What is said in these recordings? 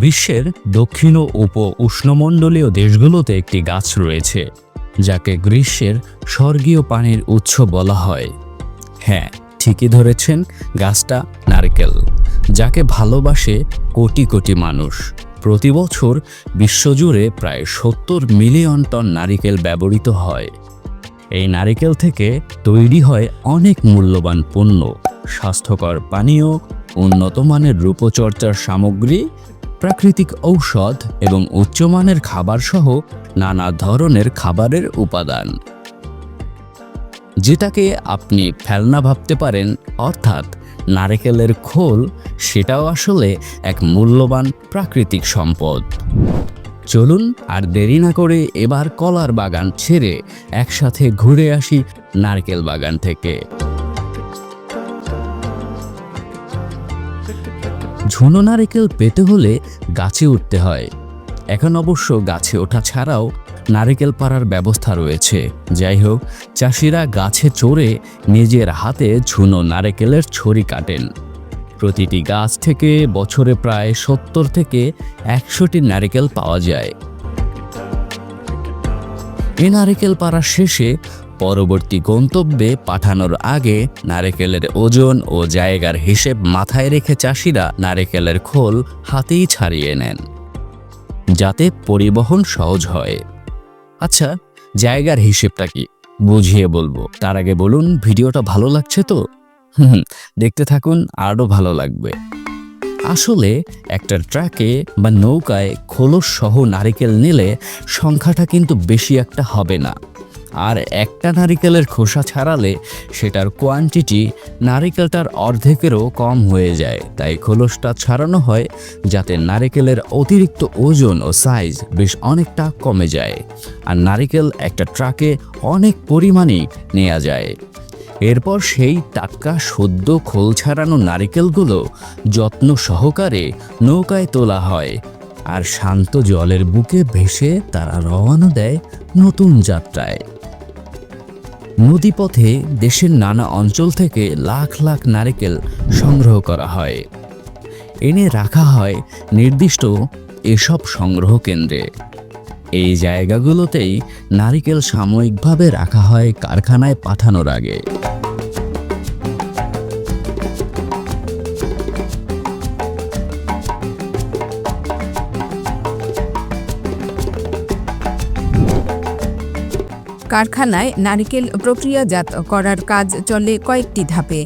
বিশ্বের দক্ষিণ ও উপ উষ্ণমণ্ডলীয় দেশগুলোতে একটি গাছ রয়েছে, যাকে গ্রীষ্মের স্বর্গীয় পানির উৎস বলা হয়। হ্যাঁ ঠিকই ধরেছেন গাছটা নারকেল, যাকে ভালোবাসে কোটি কোটি মানুষ। প্রতি বছর বিশ্বজুড়ে প্রায় সত্তর মিলিয়ন টন নারিকেল ব্যবহৃত হয়। এই নারিকেল থেকে তৈরি হয় অনেক মূল্যবান পণ্য, স্বাস্থ্যকর পানীয়, উন্নত মানের রূপচর্চার সামগ্রী প্রাকৃতিক ঔষধ এবং উচ্চমানের খাবার সহ নানা ধরনের খাবারের উপাদান। যেটাকে আপনি ফেলনা ভাবতে পারেন, অর্থাৎ নারকেলের খোল, সেটাও আসলে এক মূল্যবান প্রাকৃতিক সম্পদ। চলুন আর দেরি না করে এবার কলার বাগান ছেড়ে একসাথে ঘুরে আসি নারকেল বাগান থেকে। ঝুনো নারকেল পেতে হলে গাছে উঠতে হয়। এখন অবশ্য গাছে ওঠা ছাড়াও নারকেল পাড়ার ব্যবস্থা রয়েছে। যাই হোক, চাষিরা গাছে চড়ে নিজের হাতে ঝুনো নারকেলের ছড়ি কাটেন। প্রতিটি গাছ থেকে বছরে প্রায় সত্তর থেকে একশোটি নারকেল পাওয়া যায়। এ নারকেল পাড়া শেষে পরবর্তী গন্তব্যে পাঠানোর আগে নারকেলের ওজন ও জায়গার হিসেব মাথায় রেখে চাষিরা নারকেলের খোল হাতেই ছাড়িয়ে নেন, যাতে পরিবহন সহজ হয়। আচ্ছা জায়গার হিসেবটা কি? বুঝিয়ে বলব। তার আগে বলুন, ভিডিওটা ভালো লাগছে তো? হুম, দেখতে থাকুন, আরও ভালো লাগবে। আসলে একটা ট্রাকে বা নৌকায় খোলস সহ নারিকেল নিলে সংখ্যাটা কিন্তু বেশি একটা হবে না। আর একটা নারিকেলের খোসা ছাড়ালে সেটার কোয়ান্টিটি নারিকেলটার অর্ধেকেরও কম হয়ে যায়। তাই খোলসটা ছাড়ানো হয় যাতে নারিকেলের অতিরিক্ত ওজন ও সাইজ বেশ অনেকটা কমে যায়। আর নারিকেল একটা ট্রাকে অনেক পরিমাণেই নেওয়া যায়। এরপর সেই টাটকা সদ্য খোল ছাড়ানো নারিকেলগুলো যত্ন সহকারে নৌকায় তোলা হয় আর শান্ত জলের বুকে ভেসে তারা রওনা দেয় নতুন যাত্রায়। নদীপথে দেশের নানা অঞ্চল থেকে লাখ লাখ নারিকেল সংগ্রহ করা হয়। এনে রাখা হয় নির্দিষ্ট এসব সংগ্রহ কেন্দ্রে। এই জায়গাগুলোতেই নারিকেল সাময়িকভাবে রাখা হয় কারখানায় পাঠানোর আগে। কারখানায় নারিকেল প্রক্রিয়াজাত করার কাজ চলে কয়েকটি ধাপে,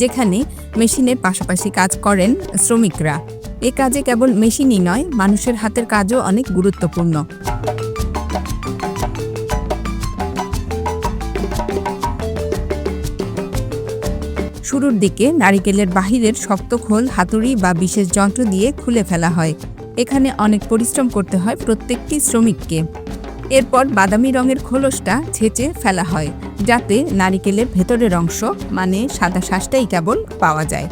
যেখানে মেশিনের পাশাপাশি কাজ করেন শ্রমিকরা। এ কাজে কেবল মেশিনই নয়, মানুষের হাতের কাজও অনেক গুরুত্বপূর্ণ। শুরুর দিকে নারিকেলের বাহিরের শক্ত খোল, হাতুড়ি বা বিশেষ যন্ত্র দিয়ে খুলে ফেলা হয়। এখানে অনেক পরিশ্রম করতে হয় প্রত্যেকটি শ্রমিককে। এরপর বাদামি রঙের খোলসটা ছেঁচে ফেলা হয়, যাতে নারিকেলের ভেতরের অংশ মানে সাদা শ্বাসটাই কেবল পাওয়া যায়।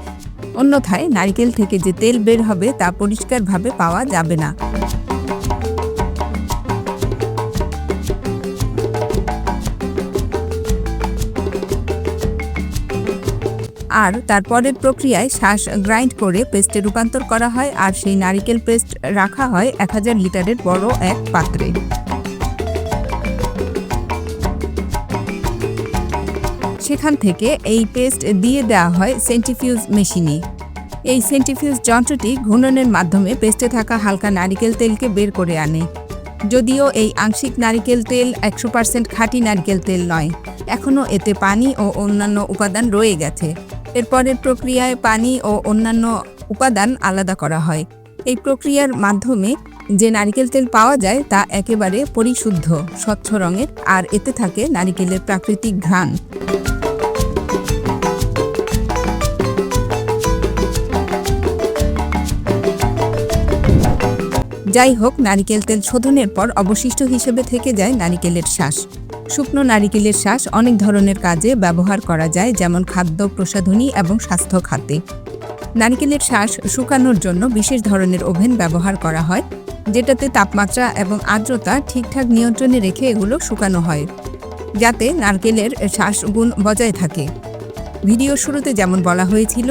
অন্যথায় নারিকেল থেকে যে তেল বের হবে তা পরিষ্কারভাবে পাওয়া যাবে না। আর তারপরের প্রক্রিয়ায় শ্বাস গ্রাইন্ড করে পেস্টে রূপান্তর করা হয়, আর সেই নারিকেল পেস্ট রাখা হয় এক হাজার লিটারের বড় এক পাত্রে। সেখান থেকে এই পেস্ট দিয়ে দেওয়া হয় সেন্টিফিউজ মেশিনে। এই সেন্টিফিউজ যন্ত্রটি ঘূর্ণনের মাধ্যমে পেস্টে থাকা হালকা নারিকেল তেলকে বের করে আনে। যদিও এই আংশিক নারিকেল তেল একশো পার্সেন্ট খাঁটি নারিকেল তেল নয়। এখনও এতে পানি ও অন্যান্য উপাদান রয়ে গেছে। এরপরের প্রক্রিয়ায় পানি ও অন্যান্য উপাদান আলাদা করা হয়। এই প্রক্রিয়ার মাধ্যমে যে নারিকেল তেল পাওয়া যায় তা একেবারে পরিশুদ্ধ, স্বচ্ছ রঙের, আর এতে থাকে নারিকেলের প্রাকৃতিক ঘ্রাণ। যাই হোক নারিকেল তেল শোধনের পর অবশিষ্ট হিসেবে থেকে যায় নারিকেলের শ্বাস। শুকনো নারিকেলের শ্বাস অনেক ধরনের কাজে ব্যবহার করা যায়, যেমন খাদ্য প্রসাধনী এবং স্বাস্থ্য খাতে। নারিকেলের শ্বাস শুকানোর জন্য বিশেষ ধরনের ওভেন ব্যবহার করা হয়, যেটাতে তাপমাত্রা এবং আর্দ্রতা ঠিকঠাক নিয়ন্ত্রণে রেখে এগুলো শুকানো হয়, যাতে নারকেলের শ্বাসগুণ বজায় থাকে। ভিডিও শুরুতে যেমন বলা হয়েছিল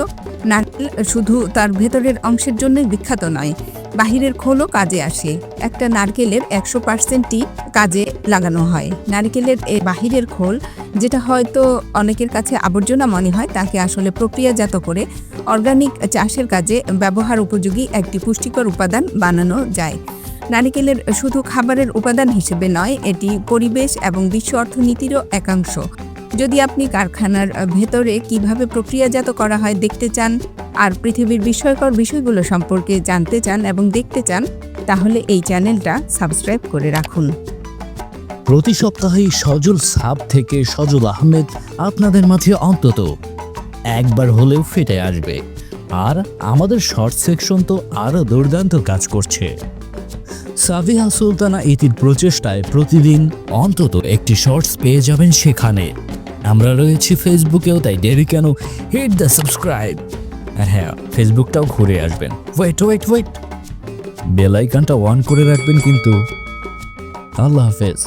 নারকেল শুধু তার ভেতরের অংশের জন্যই বিখ্যাত নয়, বাহিরের খোলও কাজে আসে। একটা নারকেলের একশো পার্সেন্টই কাজে লাগানো হয়। নারকেলের এই বাহিরের খোল, যেটা হয়তো অনেকের কাছে আবর্জনা মনে হয়, তাকে আসলে প্রক্রিয়াজাত করে অর্গানিক চাষের কাজে ব্যবহার উপযোগী একটি পুষ্টিকর উপাদান বানানো যায়। নারিকেলের শুধু খাবারের উপাদান হিসেবে নয়, এটি পরিবেশ এবং বিশ্ব অর্থনীতিরও একাংশ। যদি আপনি কারখানার ভেতরে কীভাবে প্রক্রিয়াজাত করা হয় দেখতে চান আর পৃথিবীর বিস্ময়কর বিষয়গুলো সম্পর্কে জানতে চান এবং দেখতে চান, তাহলে এই চ্যানেলটা সাবস্ক্রাইব করে রাখুন। প্রতি সপ্তাহে সজল সাব থেকে সজল আহমেদ আপনাদের মাঝে অন্তত একবার হলেও ফেটে আসবে। আর আমাদের শর্ট সেকশন তো আরও দুর্দান্ত কাজ করছে। সাবিহা সুলতানা ইতির প্রচেষ্টায় প্রতিদিন অন্তত একটি শর্টস পেয়ে যাবেন সেখানে। আমরা রয়েছি ফেসবুকেও তাই দেরি কেন? হিট দ্য সাবস্ক্রাইব আর হ্যাঁ ফেসবুকটাও ঘুরে আসবেন। ওয়েট ওয়েট ওয়েট বেলাইকানটা অন করে রাখবেন কিন্তু। আল্লাহ হাফেজ।